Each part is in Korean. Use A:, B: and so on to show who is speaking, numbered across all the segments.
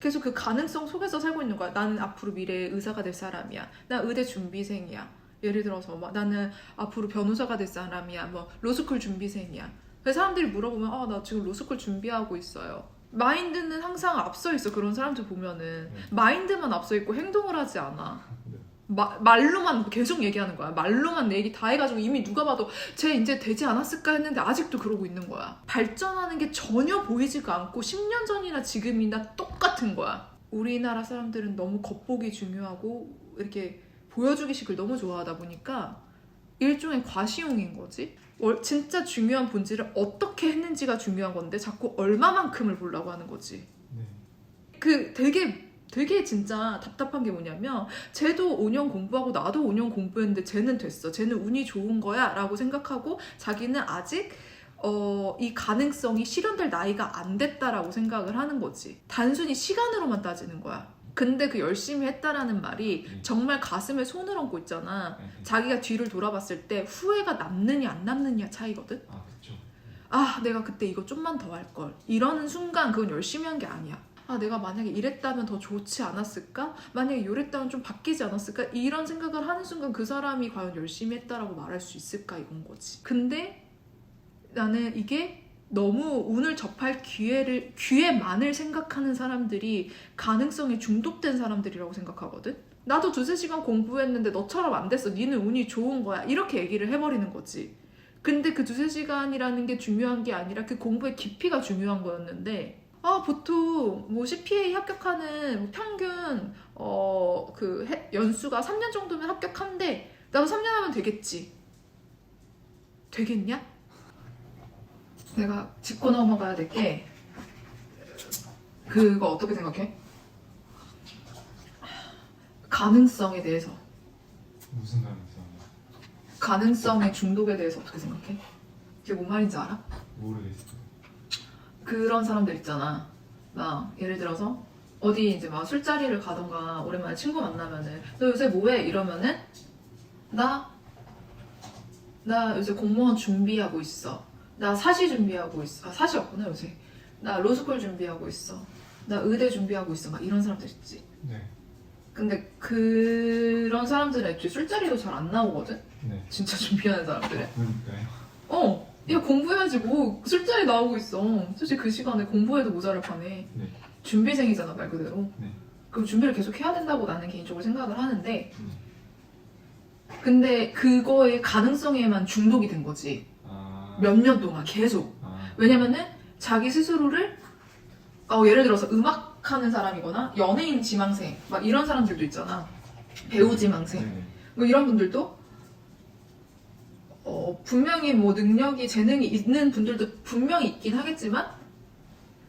A: 계속 그 가능성 속에서 살고 있는 거야. 나는 앞으로 미래의 의사가 될 사람이야. 나 의대 준비생이야. 예를 들어서 막 나는 앞으로 변호사가 될 사람이야. 뭐 로스쿨 준비생이야. 그래서 사람들이 물어보면 아나 지금 로스쿨 준비하고 있어요. 마인드는 항상 앞서 있어. 그런 사람들 보면은
B: 네.
A: 마인드만 앞서 있고 행동을 하지 않아.
B: 네.
A: 마- 말로만 계속 얘기하는 거야. 말로만 내 얘기 다 해가지고 이미 누가 봐도 쟤 이제 되지 않았을까 했는데 아직도 그러고 있는 거야. 발전하는 게 전혀 보이지가 않고 10년 전이나 지금이나 똑같은 거야. 우리나라 사람들은 너무 겉보기 중요하고 이렇게 보여주기식을 너무 좋아하다 보니까 일종의 과시용인 거지. 월- 진짜 중요한 본질을 어떻게 했는지가 중요한 건데 자꾸 얼마만큼을 보려고 하는 거지.
B: 네.
A: 그 되게 되게 진짜 답답한 게 뭐냐면 쟤도 5년 공부하고 나도 5년 공부했는데 쟤는 됐어. 쟤는 운이 좋은 거야 라고 생각하고 자기는 아직 어, 이 가능성이 실현될 나이가 안 됐다라고 생각을 하는 거지. 단순히 시간으로만 따지는 거야. 근데 그 열심히 했다라는 말이
B: 네.
A: 정말 가슴에 손을 얹고 있잖아.
B: 네.
A: 자기가 뒤를 돌아봤을 때 후회가 남느냐 안 남느냐 차이거든.
B: 아 그렇죠.
A: 아, 내가 그때 이거 좀만 더 할 걸. 이러는 순간 그건 열심히 한 게 아니야. 아, 내가 만약에 이랬다면 더 좋지 않았을까? 만약에 이랬다면 좀 바뀌지 않았을까? 이런 생각을 하는 순간 그 사람이 과연 열심히 했다라고 말할 수 있을까? 이건 거지. 근데 나는 이게 너무 운을 접할 기회를, 기회만을 생각하는 사람들이 가능성에 중독된 사람들이라고 생각하거든? 나도 두세 시간 공부했는데 너처럼 안 됐어. 니는 운이 좋은 거야. 이렇게 얘기를 해버리는 거지. 근데 그 두세 시간이라는 게 중요한 게 아니라 그 공부의 깊이가 중요한 거였는데 아 보통 뭐 CPA 합격하는 뭐 평균 어그 연수가 3년 정도면 합격한대 나도 3년 하면 되겠지 되겠냐? 내가 짚고 넘어가야 될 게 그거 어떻게 생각해? 가능성에 대해서
B: 무슨 가능성?
A: 가능성의 중독에 대해서 어떻게 생각해? 그게 뭔 말인지 알아?
B: 모르겠어요.
A: 그런 사람들 있잖아. 나 예를 들어서 어디 이제 막 술자리를 가던가 오랜만에 친구 만나면은 너 요새 뭐해? 이러면은 나 나 요새 공무원 준비하고 있어. 나 사시 준비하고 있어. 아, 사시 없구나 요새. 나 로스쿨 준비하고 있어. 나 의대 준비하고 있어. 막 이런 사람들 있지.
B: 네.
A: 근데 그런 사람들은 애초에 술자리도 잘 안 나오거든?
B: 네.
A: 진짜 준비하는 사람들은.
B: 그러니까요.
A: 어, 야 공부해야지 뭐 술자리 나오고 있어. 솔직히 그 시간에 공부해도 모자랄 판에
B: 네.
A: 준비생이잖아 말 그대로.
B: 네.
A: 그럼 준비를 계속 해야 된다고 나는 개인적으로 생각을 하는데,
B: 네.
A: 근데 그거의 가능성에만 중독이 된 거지.
B: 아.
A: 몇 년 동안 계속.
B: 아.
A: 왜냐면은 자기 스스로를 어, 예를 들어서 음악하는 사람이거나 연예인 지망생 막 이런 사람들도 있잖아. 배우 지망생.
B: 네네.
A: 뭐 이런 분들도 어, 분명히 뭐 능력이 재능이 있는 분들도 분명히 있긴 하겠지만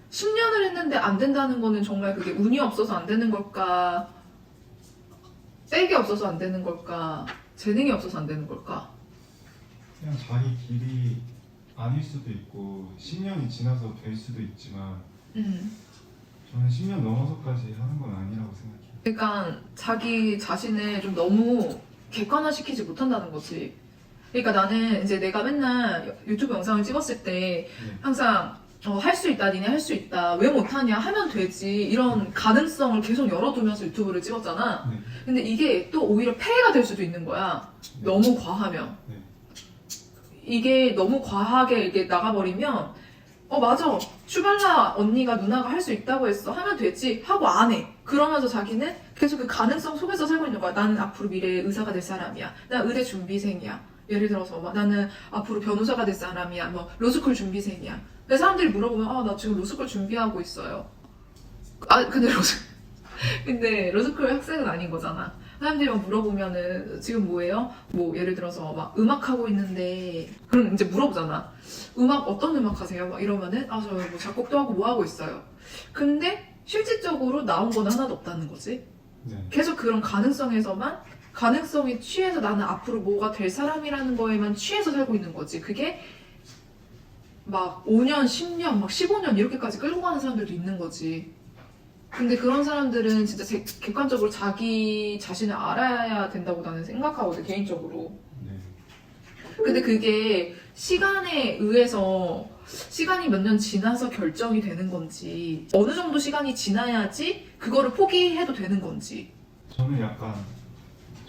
A: 10년을 했는데 안 된다는 거는 정말 그게 운이 없어서 안 되는 걸까 백이 없어서 안 되는 걸까 재능이 없어서 안 되는 걸까
B: 그냥 자기 길이 아닐 수도 있고 10년이 지나서 될 수도 있지만
A: 음.
B: 저는 10년 넘어서까지 하는 건 아니라고 생각해요.
A: 그러니까 자기 자신을 좀 너무 객관화시키지 못한다는 거지 그러니까 나는 이제 내가 맨날 유튜브 영상을 찍었을 때
B: 네.
A: 항상 어, 할 수 있다, 니네 할 수 있다, 왜 못하냐, 하면 되지, 이런 가능성을 계속 열어두면서 유튜브를 찍었잖아.
B: 네.
A: 근데 이게 또 오히려 폐해가 될 수도 있는 거야.
B: 네.
A: 너무 과하면.
B: 네.
A: 이게 너무 과하게 이게 나가버리면, 어, 맞아. 슈발라 언니가 누나가 할 수 있다고 했어. 하면 되지. 하고 안 해. 그러면서 자기는 계속 그 가능성 속에서 살고 있는 거야. 나는 앞으로 미래의 의사가 될 사람이야. 나 의대 준비생이야. 예를 들어서 막 나는 앞으로 변호사가 될 사람이야. 뭐 로스쿨 준비생이야. 근데 사람들이 물어보면 아 나 지금 로스쿨 준비하고 있어요. 아 근데 로스 근데 로스쿨 학생은 아닌 거잖아. 사람들이 막 물어보면은 지금 뭐예요? 뭐 예를 들어서 막 음악 하고 있는데 그럼 이제 물어보잖아. 음악 어떤 음악 하세요? 막 이러면은 아 저 뭐 작곡도 하고 뭐 하고 있어요. 근데 실질적으로 나온 거는 하나도 없다는 거지.
B: 네.
A: 계속 그런 가능성에서만 가능성에 취해서 나는 앞으로 뭐가 될 사람이라는 거에만 취해서 살고 있는 거지. 그게 막 5년, 10년, 막 15년 이렇게까지 끌고 가는 사람들도 있는 거지. 근데 그런 사람들은 진짜 제- 객관적으로 자기 자신을 알아야 된다고 나는 생각하거든, 개인적으로.
B: 네.
A: 근데 그게 시간에 의해서 시간이 몇 년 지나서 결정이 되는 건지 어느 정도 시간이 지나야지 그거를 포기해도 되는 건지
B: 저는 약간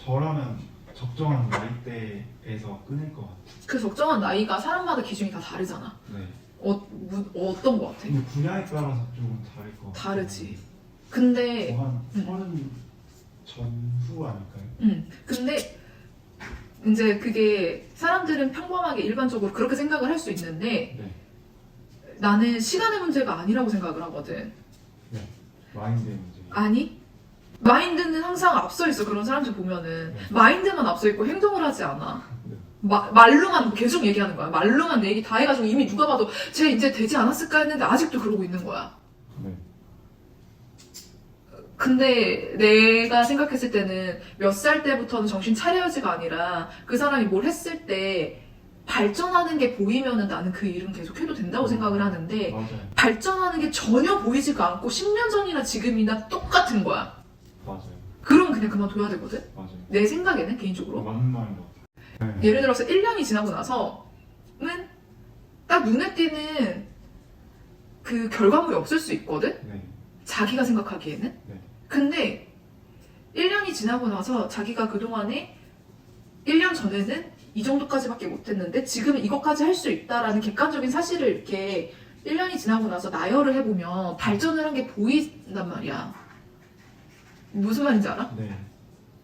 B: 저라면 적정한 나이대에서 끊을 것 같아요.
A: 그 적정한 나이가 사람마다 기준이 다 다르잖아
B: 네.
A: 어, 무, 어떤 거 같아?
B: 근데 분야에 따라서 조금 다를 것 같아요.
A: 다르지 근데
B: 뭐한
A: 음.
B: 서른 전후 아닐까요?
A: 음, 근데 이제 그게 사람들은 평범하게 일반적으로 그렇게 생각을 할 수 있는데
B: 네.
A: 나는 시간의 문제가 아니라고 생각을 하거든.
B: 마인드의 문제.
A: 아니? 마인드는 항상 앞서 있어. 그런 사람들 보면은.
B: 네.
A: 마인드만 앞서 있고 행동을 하지 않아.
B: 네.
A: 마- 말로만 계속 얘기하는 거야. 말로만 내 얘기 다 해가지고 이미 누가 봐도 쟤 이제 되지 않았을까 했는데 아직도 그러고 있는 거야.
B: 네.
A: 근데 내가 생각했을 때는 몇 살 때부터는 정신 차려야지가 아니라 그 사람이 뭘 했을 때 발전하는 게 보이면은 나는 그 일은 계속 해도 된다고 생각을 하는데
B: 맞아요.
A: 발전하는 게 전혀 보이지가 않고 10년 전이나 지금이나 똑같은 거야.
B: 맞아요.
A: 그러면 그냥 그만둬야 되거든?
B: 맞아요.
A: 내 생각에는 개인적으로.
B: 맞는 말인 것 같아요. 네.
A: 예를 들어서 1년이 지나고 나서는 딱 눈에 띄는 그 결과물이 없을 수 있거든?
B: 네.
A: 자기가 생각하기에는.
B: 네.
A: 근데 1년이 지나고 나서 자기가 그동안에 1년 전에는 이 정도까지밖에 못했는데 지금은 이것까지 할 수 있다라는 객관적인 사실을 이렇게 1년이 지나고 나서 나열을 해보면 발전을 한 게 보인단 말이야. 무슨 말인지 알아?
B: 네.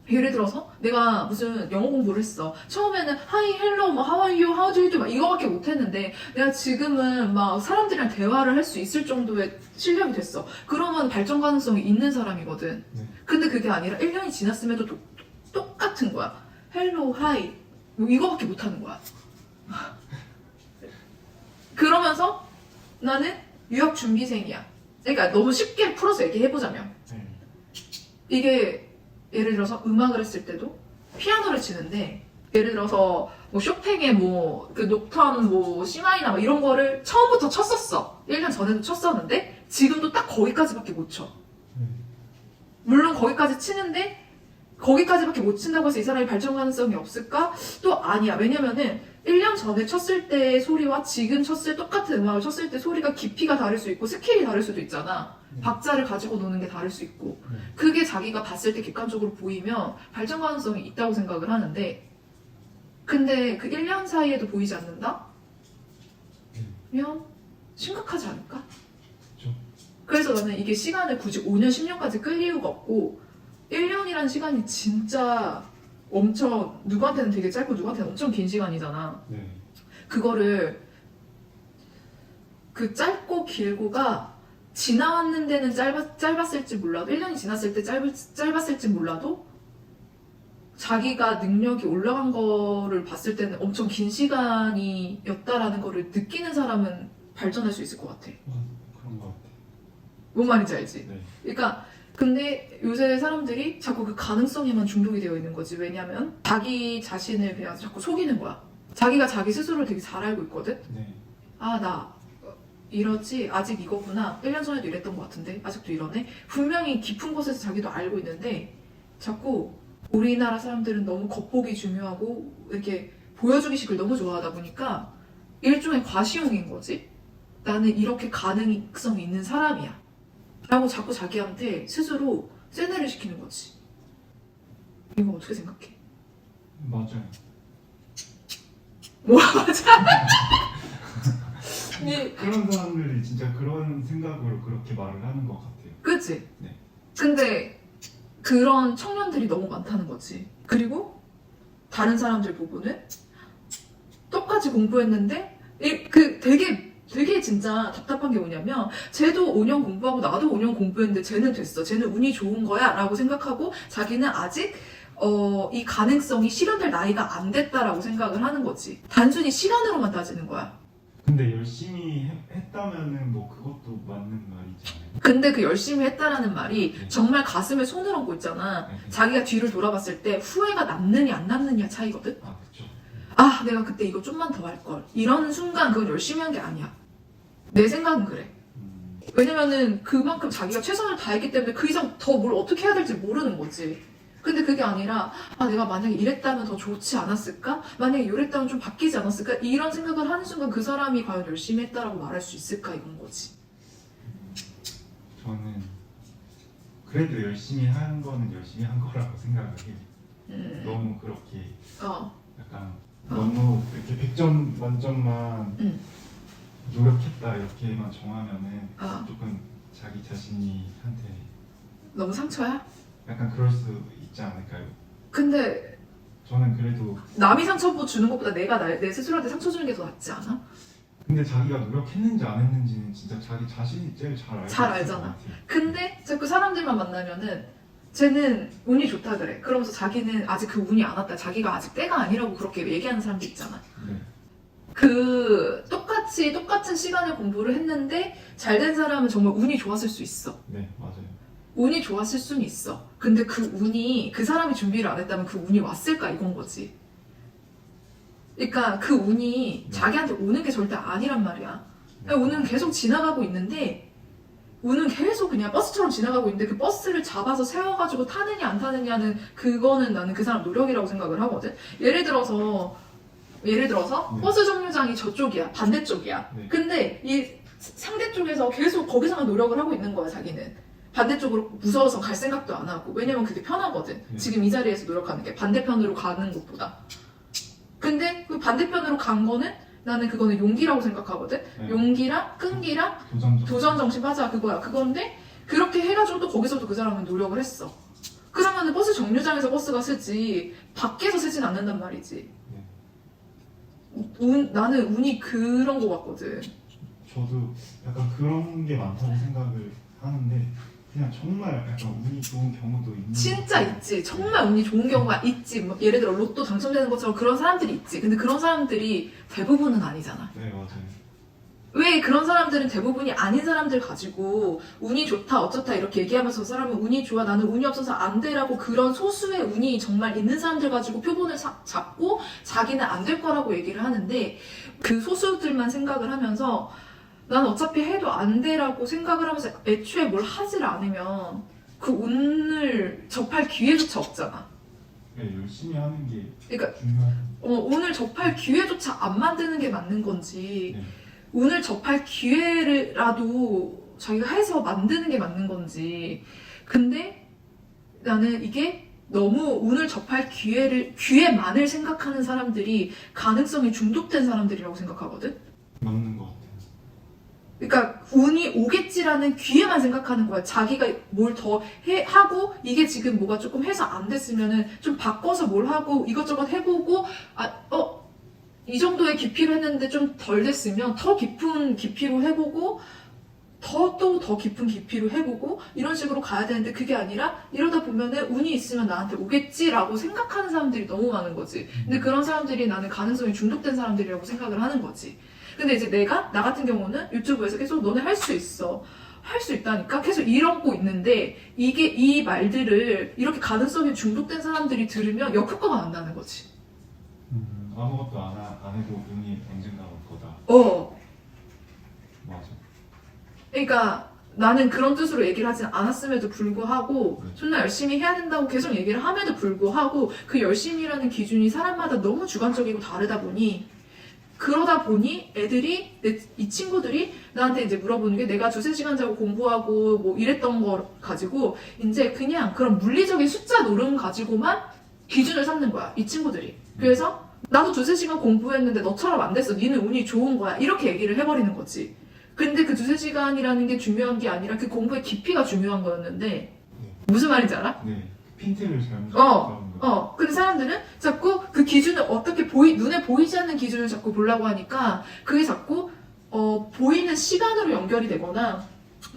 A: 예를 들어서 내가 무슨 영어 공부를 했어. 처음에는 하이 헬로 뭐 how are you how do you do 막 이거밖에 못했는데 내가 지금은 막 사람들이랑 대화를 할 수 있을 정도의 실력이 됐어. 그러면 발전 가능성이 있는 사람이거든.
B: 네.
A: 근데 그게 아니라 1년이 지났음에도 도- 똑같은 거야. 헬로 하이 뭐 이거밖에 못하는 거야. 그러면서 나는 유학 준비생이야. 그러니까 너무 쉽게 풀어서 얘기해보자면
B: 네.
A: 이게 예를 들어서 음악을 했을 때도 피아노를 치는데 예를 들어서 뭐 쇼팽의 뭐그 녹턴 뭐 C마이나 막 이런 거를 처음부터 쳤었어. 1년 전에도 쳤었는데 지금도 딱 거기까지밖에 못 쳐.
B: 네.
A: 물론 거기까지 치는데 거기까지밖에 못 친다고 해서 이 사람이 발전 가능성이 없을까? 또 아니야. 왜냐면은 1년 전에 쳤을 때의 소리와 지금 쳤을 똑같은 음악을 쳤을 때 소리가 깊이가 다를 수 있고 스케일이 다를 수도 있잖아.
B: 네.
A: 박자를 가지고 노는 게 다를 수 있고
B: 네.
A: 그게 자기가 봤을 때 객관적으로 보이면 발전 가능성이 있다고 생각을 하는데 근데 그 1년 사이에도 보이지 않는다? 면 심각하지 않을까? 그래서 나는 이게 시간을 굳이 5년, 10년까지 끌 이유가 없고 1년이라는 시간이 진짜 엄청 누구한테는 되게 짧고 누구한테는 엄청 긴 시간이잖아.
B: 네.
A: 그거를 그 짧고 길고가 지나왔는 데는 짧았, 짧았을지 몰라도 1년이 지났을 때 짧, 짧았을지 몰라도 자기가 능력이 올라간 거를 봤을 때는 엄청 긴 시간이었다라는 거를 느끼는 사람은 발전할 수 있을 것 같아.
B: 그런 것 같아요.
A: 뭔 말인지 알지?
B: 네.
A: 그러니까 근데 요새 사람들이 자꾸 그 가능성에만 중독이 되어 있는 거지. 왜냐면 자기 자신을 그냥 자꾸 속이는 거야. 자기가 자기 스스로를 되게 잘 알고 있거든.
B: 네.
A: 아, 나 이러지. 아직 이거구나. 1년 전에도 이랬던 것 같은데. 아직도 이러네. 분명히 깊은 곳에서 자기도 알고 있는데 자꾸 우리나라 사람들은 너무 겉보기 중요하고 이렇게 보여주기식을 너무 좋아하다 보니까 일종의 과시용인 거지. 나는 이렇게 가능성이 있는 사람이야. 라고 자꾸 자기한테 스스로 세뇌를 시키는 거지. 이거 어떻게 생각해?
B: 맞아요.
A: 뭐야, 맞아? 네,
B: 그런 사람들이 진짜 그런 생각으로 그렇게 말을 하는 것 같아요.
A: 그치?
B: 네.
A: 근데 그런 청년들이 너무 많다는 거지. 그리고 다른 사람들 보고는 똑같이 공부했는데 이- 그 되게 되게 진짜 답답한 게 뭐냐면 쟤도 5년 공부하고 나도 5년 공부했는데 쟤는 됐어. 쟤는 운이 좋은 거야 라고 생각하고 자기는 아직 어, 이 가능성이 실현될 나이가 안 됐다라고 생각을 하는 거지. 단순히 시간으로만 따지는 거야.
B: 근데 열심히 해- 했다면은 뭐 그것도 맞는 말이잖아요.
A: 근데 그 열심히 했다라는 말이
B: 네.
A: 정말 가슴에 손을 얹고 있잖아.
B: 네.
A: 자기가 뒤를 돌아봤을 때 후회가 남느냐 안 남느냐 차이거든.
B: 아 그쵸.
A: 아 내가 그때 이거 좀만 더 할 걸. 이런 순간 그건 열심히 한 게 아니야. 내 생각은 그래.
B: 음,
A: 왜냐면은 그만큼 자기가 최선을 다했기 때문에 그 이상 더 뭘 어떻게 해야 될지 모르는 거지. 근데 그게 아니라 아 내가 만약에 이랬다면 더 좋지 않았을까? 만약에 이랬다면 좀 바뀌지 않았을까? 이런 생각을 하는 순간 그 사람이 과연 열심히 했다라고 말할 수 있을까 이건 거지.
B: 저는 그래도 열심히 한 거는 열심히 한 거라고 생각을 해요.
A: 음.
B: 너무 그렇게
A: 어.
B: 약간
A: 어.
B: 너무 이렇게 100점 만점만
A: 음.
B: 노력했다 이렇게만 정하면은
A: 아
B: 조금 자기 자신이 한테
A: 너무 상처야?
B: 약간 그럴 수 있지 않을까요?
A: 근데
B: 저는 그래도
A: 남이 상처 뭐 주는 것보다 내가 나, 내 스스로한테 상처 주는 게 더 낫지 않아?
B: 근데 자기가 노력했는지 안 했는지는 진짜 자기 자신이 제일 잘 알고
A: 잘
B: 있을
A: 알잖아.
B: 같아요.
A: 근데 자꾸 사람들만 만나면은 쟤는 운이 좋다 그래. 그러면서 자기는 아직 그 운이 안 왔다. 자기가 아직 때가 아니라고 그렇게 얘기하는 사람들 있잖아.
B: 네.
A: 그 똑같이 똑같은 시간에 공부를 했는데 잘 된 사람은 정말 운이 좋았을 수 있어.
B: 네 맞아요.
A: 운이 좋았을 수는 있어. 근데 그 운이 그 사람이 준비를 안 했다면 그 운이 왔을까 이건 거지. 그러니까 그 운이
B: 네.
A: 자기한테 오는 게 절대 아니란 말이야.
B: 네.
A: 운은 계속 지나가고 있는데 운은 계속 그냥 버스처럼 지나가고 있는데 그 버스를 잡아서 세워가지고 타느냐 안 타느냐는 그거는 나는 그 사람 노력이라고 생각을 하거든. 예를 들어서 예를 들어서
B: 네.
A: 버스 정류장이 저쪽이야 반대쪽이야.
B: 네.
A: 근데 이 상대 쪽에서 계속 거기서만 노력을 하고 있는 거야 자기는. 반대쪽으로 무서워서 갈 생각도 안 하고 왜냐면 그게 편하거든.
B: 네.
A: 지금 이 자리에서 노력하는 게 반대편으로 가는 것보다. 근데 그 반대편으로 간 거는 나는 그거는 용기라고 생각하거든.
B: 네.
A: 용기랑 끈기랑
B: 도전
A: 도전 정신 맞아 그거야 그건데 그렇게 해가지고 또 거기서도 그 사람은 노력을 했어 그러면은 버스 정류장에서 버스가 쓰지 밖에서 쓰진 않는단 말이지 운, 나는 운이 그런 거 같거든
B: 저도 약간 그런 게 많다고 생각을 하는데 그냥 정말 약간 운이 좋은 경우도 있는
A: 진짜
B: 것 같아요.
A: 있지. 정말 운이 좋은 경우가 있지. 뭐 예를 들어 로또 당첨되는 것처럼 그런 사람들이 있지. 근데 그런 사람들이 대부분은 아니잖아.
B: 네 맞아요.
A: 왜 그런 사람들은 대부분이 아닌 사람들 가지고 운이 좋다 어쩌다 이렇게 얘기하면서 그 사람은 운이 좋아 나는 운이 없어서 안 돼라고 그런 소수의 운이 정말 있는 사람들 가지고 표본을 사- 잡고 자기는 안 될 거라고 얘기를 하는데 그 소수들만 생각을 하면서 난 어차피 해도 안 돼라고 생각을 하면서 애초에 뭘 하질 않으면 그 운을 접할 기회조차 없잖아.
B: 네, 열심히 하는 게
A: 그러니까
B: 중요한.
A: 어, 운을 접할 기회조차 안 만드는 게 맞는 건지
B: 네.
A: 운을 접할 기회라도 자기가 해서 만드는 게 맞는 건지 근데 나는 이게 너무 운을 접할 기회를 기회만을 생각하는 사람들이 가능성이 중독된 사람들이라고 생각하거든. 그러니까 운이 오겠지라는 기회만 생각하는 거야. 자기가 뭘 더 하고 이게 지금 뭐가 조금 해서 안 됐으면은 좀 바꿔서 뭘 하고 이것저것 해보고 아어 이 정도의 깊이로 했는데 좀 덜 됐으면 더 깊은 깊이로 해보고 더 또 더 깊은 깊이로 해보고 이런 식으로 가야 되는데 그게 아니라 이러다 보면은 운이 있으면 나한테 오겠지라고 생각하는 사람들이 너무 많은 거지. 근데 그런 사람들이 나는 가능성이 중독된 사람들이라고 생각을 하는 거지. 근데 이제 내가 나 같은 경우는 유튜브에서 계속 너네 할 수 있어. 할 수 있다니까 계속 이러고 있는데 이게 이 말들을 이렇게 가능성이 중독된 사람들이 들으면 역효과가 난다는 거지.
B: 음, 아무것도 안, 하- 안 해도 운이 언젠가 올 거다.
A: 어.
B: 맞아.
A: 그러니까 나는 그런 뜻으로 얘기를 하진 않았음에도 불구하고
B: 네.
A: 존나 열심히 해야 된다고 계속 얘기를 함에도 불구하고 그 열심히라는 기준이 사람마다 너무 주관적이고 다르다 보니 그러다 보니 애들이 내- 이 친구들이 나한테 이제 물어보는 게 내가 두세 시간 자고 공부하고 뭐 이랬던 거 가지고 이제 그냥 그런 물리적인 숫자 노름 가지고만 기준을 삼는 거야 이 친구들이 그래서 나도 두세 시간 공부했는데 너처럼 안 됐어 니는 운이 좋은 거야 이렇게 얘기를 해버리는 거지 근데 그 두세 시간이라는 게 중요한 게 아니라 그 공부의 깊이가 중요한 거였는데 무슨 말인지 알아?
B: 네. 핀트를 잘못
A: 어. 어, 근데 사람들은 자꾸 그 기준을 어떻게 보이, 눈에 보이지 않는 기준을 자꾸 보려고 하니까 그게 자꾸, 어, 보이는 시간으로 연결이 되거나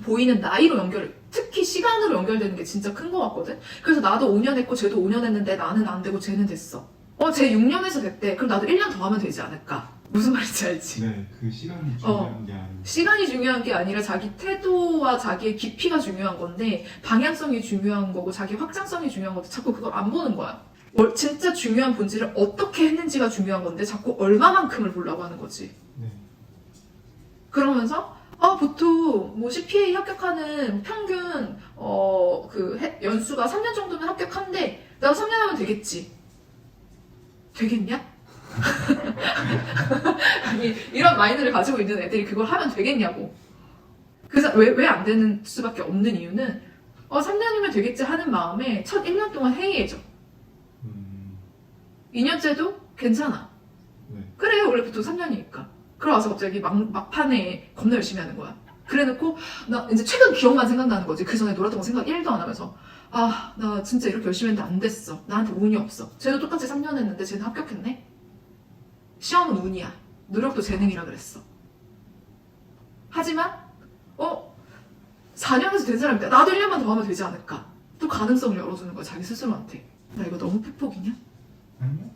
A: 보이는 나이로 연결, 특히 시간으로 연결되는 게 진짜 큰거 같거든? 그래서 나도 5년 했고 쟤도 5년 했는데 나는 안 되고 쟤는 됐어. 어, 쟤 6년에서 됐대. 그럼 나도 1년 더 하면 되지 않을까? 무슨 말인지 알지?
B: 네, 그 시간이
A: 어.
B: 중요한 게 아니고.
A: 시간이 중요한 게 아니라 자기 태도와 자기의 깊이가 중요한 건데 방향성이 중요한 거고 자기 확장성이 중요한 건데 자꾸 그걸 안 보는 거야. 뭘- 진짜 중요한 본질을 어떻게 했는지가 중요한 건데 자꾸 얼마만큼을 보려고 하는 거지.
B: 네.
A: 그러면서 아 보통 뭐 CPA 합격하는 평균 어 그 연수가 3년 정도면 합격한데 나도 3년 하면 되겠지. 되겠냐? 아니 이런 마인드를 가지고 있는 애들이 그걸 하면 되겠냐고. 그래서 왜 왜 안 되는 수밖에 없는 이유는 어 3년이면 되겠지 하는 마음에 첫 1년 동안 해이해져.
B: 음,
A: 2년째도 괜찮아.
B: 네.
A: 그래 원래 보통 3년이니까. 그러고서 갑자기 막, 막판에 겁나 열심히 하는 거야. 그래 놓고 나 이제 최근 기억만 생각나는 거지. 그 전에 놀았던 거 생각 1도 안 하면서 아 나 진짜 이렇게 열심히 했는데 안 됐어. 나한테 운이 없어. 쟤도 똑같이 3년 했는데 쟤는 합격했네. 시험은 운이야. 노력도 재능이라 그랬어. 하지만 어 4년에서 된 사람이다. 나도 1년만 더 하면 되지 않을까. 또 가능성을 열어주는 거야 자기 스스로한테. 나 이거 너무 팩폭이냐?
B: 아니요?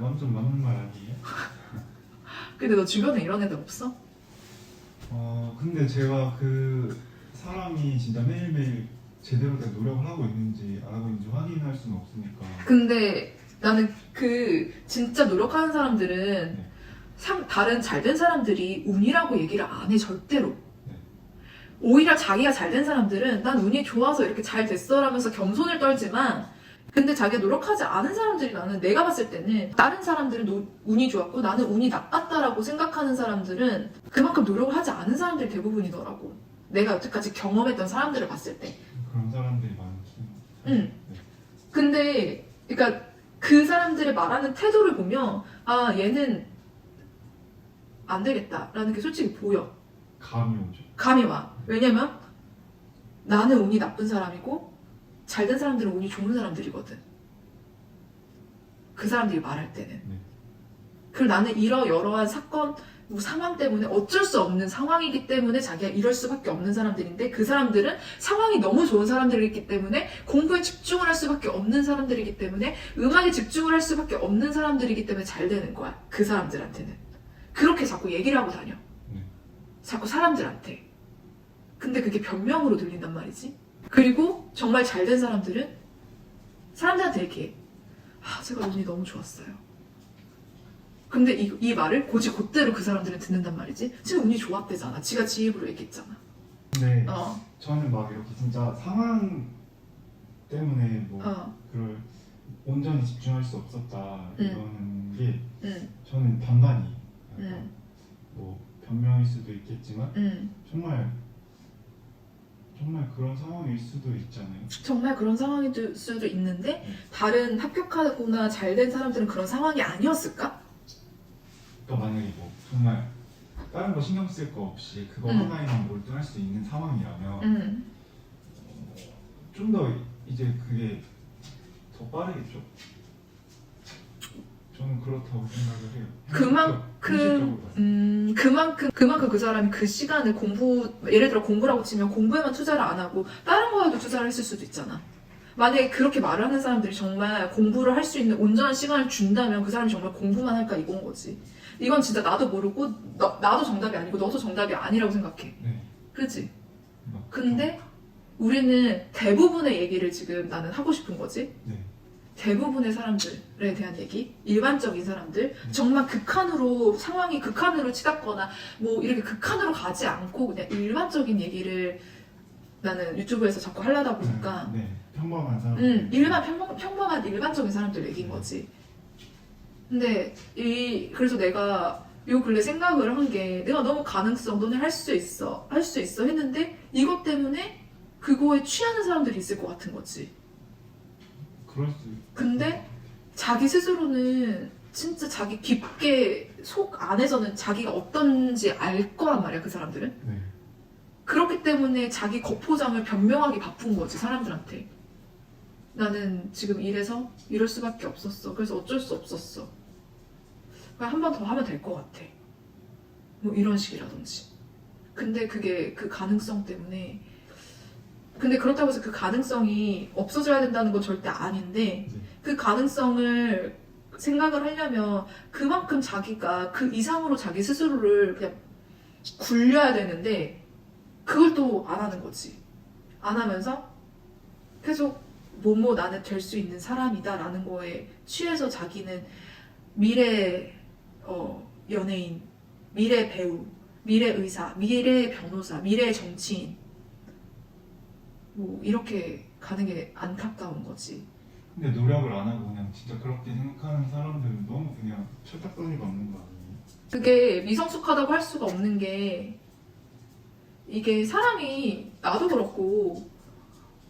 B: 완전 맞는 말 아니에요?
A: 근데 너 주변에 이런 애들 없어?
B: 어 근데 제가 그 사람이 진짜 매일매일 제대로 된 노력을 하고 있는지 안 하고 있는지 확인할 수는 없으니까
A: 근데 나는 그 진짜 노력하는 사람들은
B: 네.
A: 상, 다른 잘된 사람들이 운이라고 얘기를 안 해 절대로.
B: 네.
A: 오히려 자기가 잘된 사람들은 난 운이 좋아서 이렇게 잘 됐어라면서 겸손을 떨지만 근데 자기가 노력하지 않은 사람들이 나는 내가 봤을 때는 다른 사람들은 노- 운이 좋았고 나는 운이 나빴다라고 생각하는 사람들은 그만큼 노력을 하지 않은 사람들이 대부분이더라고. 내가 여태까지 경험했던 사람들을 봤을 때.
B: 그런 사람들이 많긴
A: 응. 근데 그러니까 그 사람들의 말하는 태도를 보면 아 얘는 안 되겠다라는 게 솔직히 보여.
B: 감이 오죠
A: 감이 와. 왜냐면 나는 운이 나쁜 사람이고 잘된 사람들은 운이 좋은 사람들이거든. 그 사람들이 말할 때는.
B: 네.
A: 그리고 나는 이러 여러한 사건, 뭐 상황 때문에 어쩔 수 없는 상황이기 때문에 자기가 이럴 수밖에 없는 사람들인데 그 사람들은 상황이 너무 좋은 사람들이기 때문에 공부에 집중을 할 수밖에 없는 사람들이기 때문에 음악에 집중을 할 수밖에 없는 사람들이기 때문에 잘 되는 거야. 그 사람들한테는. 그렇게 자꾸 얘기를 하고 다녀.
B: 네.
A: 자꾸 사람들한테. 근데 그게 변명으로 들린단 말이지. 그리고 정말 잘 된 사람들은 사람들한테 얘기해. 아, 제가 운이 너무 좋았어요. 근데 이, 이 말을 고지 곧대로 그 사람들은 듣는단 말이지. 지금 운이 좋았대잖아. 지가 지 입으로 얘기했잖아.
B: 근데
A: 어,
B: 저는 막 이렇게 진짜 상황 때문에 뭐
A: 어,
B: 그걸 온전히 집중할 수 없었다
A: 응.
B: 이런 게
A: 응,
B: 저는 반반이
A: 응,
B: 뭐 변명일 수도 있겠지만
A: 응.
B: 정말 정말 그런 상황일 수도 있잖아요.
A: 정말 그런 상황일 수도 있는데
B: 응.
A: 다른 합격하거나 잘 된 사람들은 그런 상황이 아니었을까?
B: 그러니까 만약에 뭐 정말 다른 거 신경 쓸 거 없이 그거
A: 응.
B: 하나에만 몰두할 수 있는 상황이라면
A: 응.
B: 좀더 이제 그게 더 빠르겠죠. 저는 그렇다고 생각을 해요.
A: 그만큼
B: 현실적으로 봤을 때.
A: 음, 그만큼, 그만큼 그 사람이 그 시간을 공부, 예를 들어 공부라고 치면 공부에만 투자를 안 하고 다른 거에도 투자를 했을 수도 있잖아. 만약에 그렇게 말을 하는 사람들이 정말 공부를 할 수 있는 온전한 시간을 준다면 그 사람이 정말 공부만 할까 이건 거지. 이건 진짜 나도 모르고 너, 나도 정답이 아니고 너도 정답이 아니라고 생각해.
B: 네.
A: 그치?
B: 막
A: 근데 우리는 대부분의 얘기를 지금 나는 하고 싶은 거지.
B: 네.
A: 대부분의 사람들에 대한 얘기, 일반적인 사람들, 정말 극한으로 상황이 극한으로 치닫거나 뭐 이렇게 극한으로 가지 않고 그냥 일반적인 얘기를 나는 유튜브에서 자꾸 하려다 보니까
B: 네. 평범한 사람.
A: 음, 일반 평범, 평범한 일반적인 사람들 얘기인 거지. 근데 이 그래서 내가 요 근래 생각을 한 게 내가 너무 가능성 너네 할 수 있어 할 수 있어 했는데 이것 때문에 그거에 취하는 사람들이 있을 것 같은 거지.
B: 그럴 수.
A: 근데 자기 스스로는 진짜 자기 깊게 속 안에서는 자기가 어떤지 알 거란 말이야 그 사람들은.
B: 네.
A: 그렇기 때문에 자기 거포장을 변명하기 바쁜 거지 사람들한테 나는 지금 이래서 이럴 수밖에 없었어 그래서 어쩔 수 없었어 한번 더 하면 될 것 같아 뭐 이런 식이라든지 근데 그게 그 가능성 때문에 근데 그렇다고 해서 그 가능성이 없어져야 된다는 건 절대 아닌데
B: 네.
A: 그 가능성을 생각을 하려면 그만큼 자기가 그 이상으로 자기 스스로를 그냥 굴려야 되는데 그걸 또 안 하는 거지. 안 하면서 계속 뭐뭐 나는 될 수 있는 사람이다라는 거에 취해서 자기는 미래 어, 연예인, 미래 배우, 미래 의사, 미래 변호사, 미래 정치인 뭐 이렇게 가는 게 안타까운 거지.
B: 근데 노력을 안 하고 그냥 진짜 그렇게 생각하는 사람들은 너무 그냥 철딱서니가 없는 거 아니에요?
A: 그게 미성숙하다고 할 수가 없는 게 이게 사람이 나도 그렇고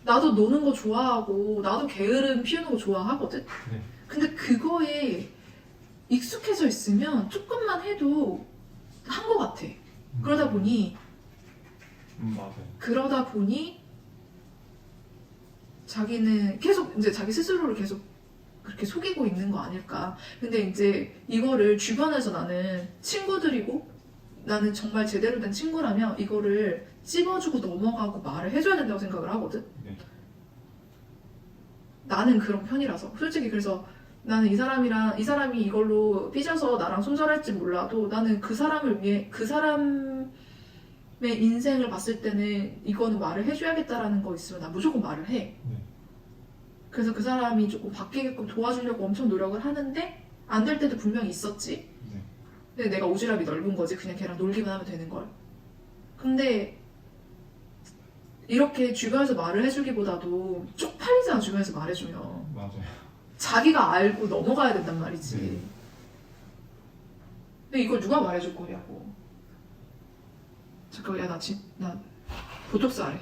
A: 나도 노는 거 좋아하고 나도 게으름 피우는 거 좋아하거든.
B: 네.
A: 근데 그거에 익숙해져 있으면 조금만 해도 한 것 같아. 그러다 보니
B: 음 맞아요.
A: 그러다 보니 자기는 계속 이제 자기 스스로를 계속 그렇게 속이고 있는 거 아닐까. 근데 이제 이거를 주변에서 나는 친구들이고 나는 정말 제대로 된 친구라면 이거를 찝어주고 넘어가고 말을 해줘야 된다고 생각을 하거든.
B: 네.
A: 나는 그런 편이라서 솔직히 그래서 나는 이 사람이랑 이 사람이 이걸로 삐져서 나랑 손절할지 몰라도 나는 그 사람을 위해 그 사람의 인생을 봤을 때는 이거는 말을 해줘야겠다라는 거 있으면 나 무조건 말을 해.
B: 네.
A: 그래서 그 사람이 조금 바뀌게끔 도와주려고 엄청 노력을 하는데 안 될 때도 분명히 있었지.
B: 네.
A: 근데 내가 오지랖이 넓은 거지. 그냥 걔랑 놀기만 하면 되는 걸. 근데 이렇게 주변에서 말을 해주기보다도 쪽팔리잖아 주변에서 말해주면.
B: 맞아요.
A: 자기가 알고 넘어가야 된단 말이지.
B: 네.
A: 근데 이걸 누가 말해줄 거냐고. 잠깐, 야, 나 진, 나 보톡스 하래.